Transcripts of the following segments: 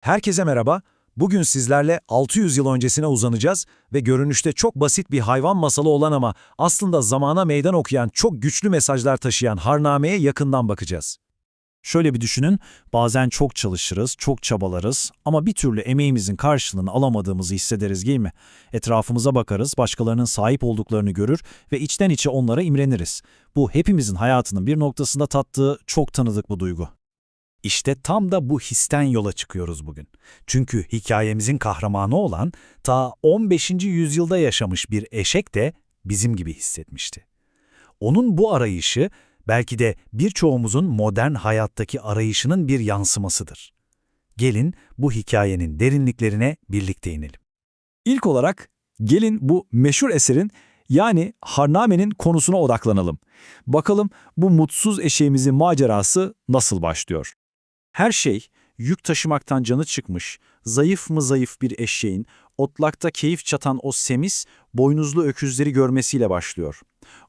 Herkese merhaba. Bugün sizlerle 600 yıl öncesine uzanacağız ve görünüşte çok basit bir hayvan masalı olan ama aslında zamana meydan okuyan çok güçlü mesajlar taşıyan Harname'ye yakından bakacağız. Şöyle bir düşünün, bazen çok çalışırız, çok çabalarız ama bir türlü emeğimizin karşılığını alamadığımızı hissederiz değil mi? Etrafımıza bakarız, başkalarının sahip olduklarını görür ve içten içe onlara imreniriz. Bu hepimizin hayatının bir noktasında tattığı çok tanıdık bu duygu. İşte tam da bu histen yola çıkıyoruz bugün. Çünkü hikayemizin kahramanı olan ta 15. yüzyılda yaşamış bir eşek de bizim gibi hissetmişti. Onun bu arayışı belki de birçoğumuzun modern hayattaki arayışının bir yansımasıdır. Gelin bu hikayenin derinliklerine birlikte inelim. İlk olarak gelin bu meşhur eserin yani Harname'nin konusuna odaklanalım. Bakalım bu mutsuz eşeğimizin macerası nasıl başlıyor? Her şey yük taşımaktan canı çıkmış, zayıf mı zayıf bir eşeğin otlakta keyif çatan o semis, boynuzlu öküzleri görmesiyle başlıyor.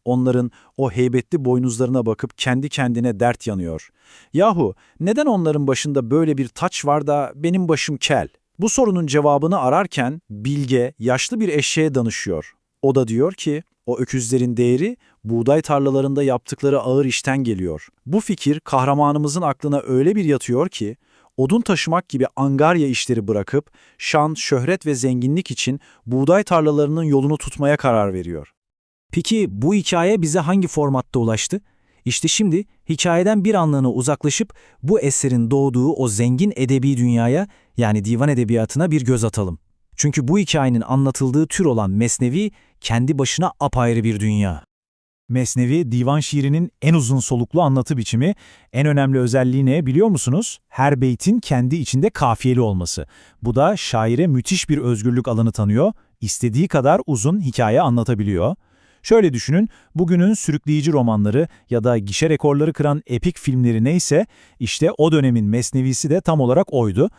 Onların o heybetli boynuzlarına bakıp kendi kendine dert yanıyor. Yahu neden onların başında böyle bir taç var da benim başım kel? Bu sorunun cevabını ararken bilge, yaşlı bir eşeğe danışıyor. O da diyor ki, o öküzlerin değeri buğday tarlalarında yaptıkları ağır işten geliyor. Bu fikir kahramanımızın aklına öyle bir yatıyor ki, odun taşımak gibi angarya işleri bırakıp şan, şöhret ve zenginlik için buğday tarlalarının yolunu tutmaya karar veriyor. Peki bu hikaye bize hangi formatta ulaştı? İşte şimdi hikayeden bir anlığına uzaklaşıp bu eserin doğduğu o zengin edebi dünyaya yani divan edebiyatına bir göz atalım. Çünkü bu hikayenin anlatıldığı tür olan Mesnevi kendi başına apayrı bir dünya. Mesnevi, divan şiirinin en uzun soluklu anlatı biçimi, en önemli özelliği ne biliyor musunuz? Her beytin kendi içinde kafiyeli olması. Bu da şaire müthiş bir özgürlük alanı tanıyor, istediği kadar uzun hikaye anlatabiliyor. Şöyle düşünün, bugünün sürükleyici romanları ya da gişe rekorları kıran epik filmleri neyse, işte o dönemin Mesnevisi de tam olarak oydu.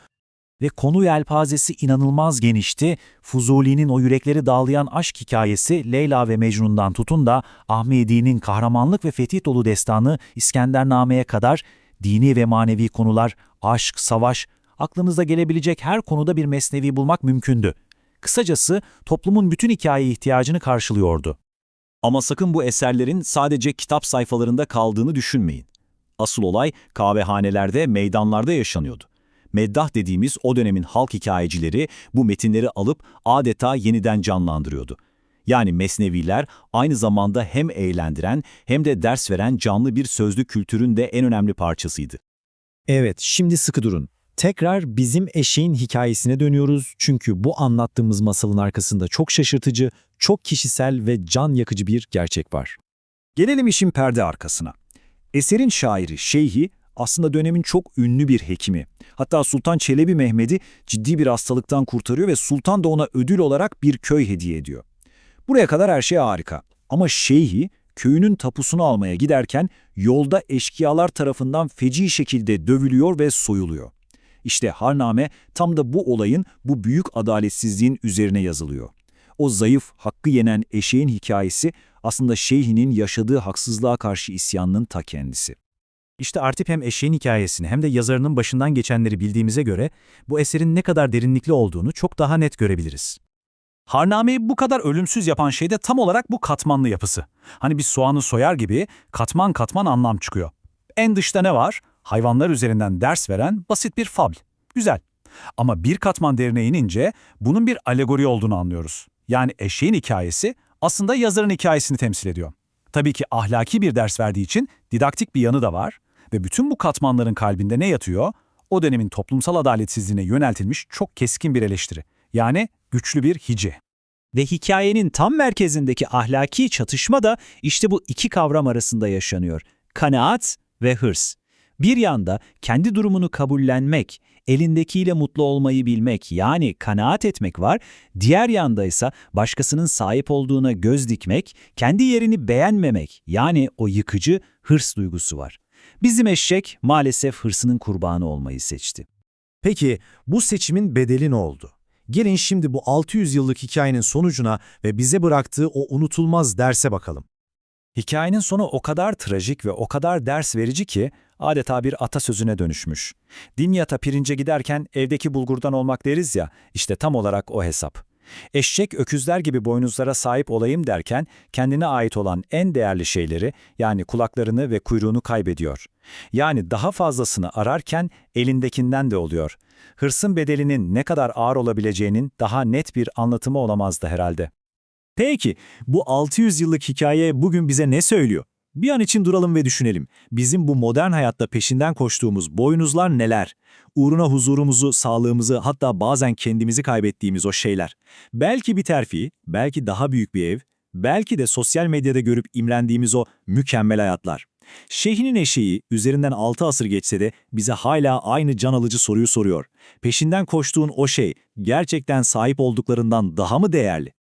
Ve konu yelpazesi inanılmaz genişti. Fuzuli'nin o yürekleri dağlayan aşk hikayesi Leyla ve Mecnun'dan tutun da Ahmedi'nin kahramanlık ve fetih dolu destanı İskendername'ye kadar dini ve manevi konular, aşk, savaş, aklınıza gelebilecek her konuda bir mesnevi bulmak mümkündü. Kısacası toplumun bütün hikaye ihtiyacını karşılıyordu. Ama sakın bu eserlerin sadece kitap sayfalarında kaldığını düşünmeyin. Asıl olay kahvehanelerde, meydanlarda yaşanıyordu. Meddah dediğimiz o dönemin halk hikayecileri bu metinleri alıp adeta yeniden canlandırıyordu. Yani mesneviler aynı zamanda hem eğlendiren hem de ders veren canlı bir sözlü kültürün de en önemli parçasıydı. Evet, şimdi sıkı durun. Tekrar bizim eşeğin hikayesine dönüyoruz çünkü bu anlattığımız masalın arkasında çok şaşırtıcı, çok kişisel ve can yakıcı bir gerçek var. Gelelim işin perde arkasına. Eserin şairi Şeyhi aslında dönemin çok ünlü bir hekimi. Hatta Sultan Çelebi Mehmet'i ciddi bir hastalıktan kurtarıyor ve Sultan da ona ödül olarak bir köy hediye ediyor. Buraya kadar her şey harika. Ama Şeyhi köyünün tapusunu almaya giderken yolda eşkıyalar tarafından feci şekilde dövülüyor ve soyuluyor. İşte Harname tam da bu olayın, bu büyük adaletsizliğin üzerine yazılıyor. O zayıf, hakkı yenen eşeğin hikayesi aslında Şeyhi'nin yaşadığı haksızlığa karşı isyanının ta kendisi. İşte artık hem eşeğin hikayesini hem de yazarının başından geçenleri bildiğimize göre bu eserin ne kadar derinlikli olduğunu çok daha net görebiliriz. Harname'yi bu kadar ölümsüz yapan şey de tam olarak bu katmanlı yapısı. Hani bir soğanı soyar gibi katman katman anlam çıkıyor. En dışta ne var? Hayvanlar üzerinden ders veren basit bir fabl. Güzel. Ama bir katman derine inince bunun bir alegori olduğunu anlıyoruz. Yani eşeğin hikayesi aslında yazarın hikayesini temsil ediyor. Tabii ki ahlaki bir ders verdiği için didaktik bir yanı da var ve bütün bu katmanların kalbinde ne yatıyor? O dönemin toplumsal adaletsizliğine yöneltilmiş çok keskin bir eleştiri. Yani güçlü bir hice. Ve hikayenin tam merkezindeki ahlaki çatışma da işte bu iki kavram arasında yaşanıyor. Kanaat ve hırs. Bir yanda kendi durumunu kabullenmek, elindekiyle mutlu olmayı bilmek yani kanaat etmek var. Diğer yanda ise başkasının sahip olduğuna göz dikmek, kendi yerini beğenmemek yani o yıkıcı hırs duygusu var. Bizim eşek maalesef hırsının kurbanı olmayı seçti. Peki bu seçimin bedeli ne oldu? Gelin şimdi bu 600 yıllık hikayenin sonucuna ve bize bıraktığı o unutulmaz derse bakalım. Hikayenin sonu o kadar trajik ve o kadar ders verici ki adeta bir atasözüne dönüşmüş. Dimyat'a pirince giderken evdeki bulgurdan olmak deriz ya, işte tam olarak o hesap. Eşek öküzler gibi boynuzlara sahip olayım derken kendine ait olan en değerli şeyleri yani kulaklarını ve kuyruğunu kaybediyor. Yani daha fazlasını ararken elindekinden de oluyor. Hırsın bedelinin ne kadar ağır olabileceğinin daha net bir anlatımı olamazdı herhalde. Peki, bu 600 yıllık hikaye bugün bize ne söylüyor? Bir an için duralım ve düşünelim. Bizim bu modern hayatta peşinden koştuğumuz boynuzlar neler? Uğruna huzurumuzu, sağlığımızı, hatta bazen kendimizi kaybettiğimiz o şeyler. Belki bir terfi, belki daha büyük bir ev, belki de sosyal medyada görüp imrendiğimiz o mükemmel hayatlar. Şeyhinin eşeği üzerinden 6 asır geçse de bize hala aynı can alıcı soruyu soruyor. Peşinden koştuğun o şey gerçekten sahip olduklarından daha mı değerli?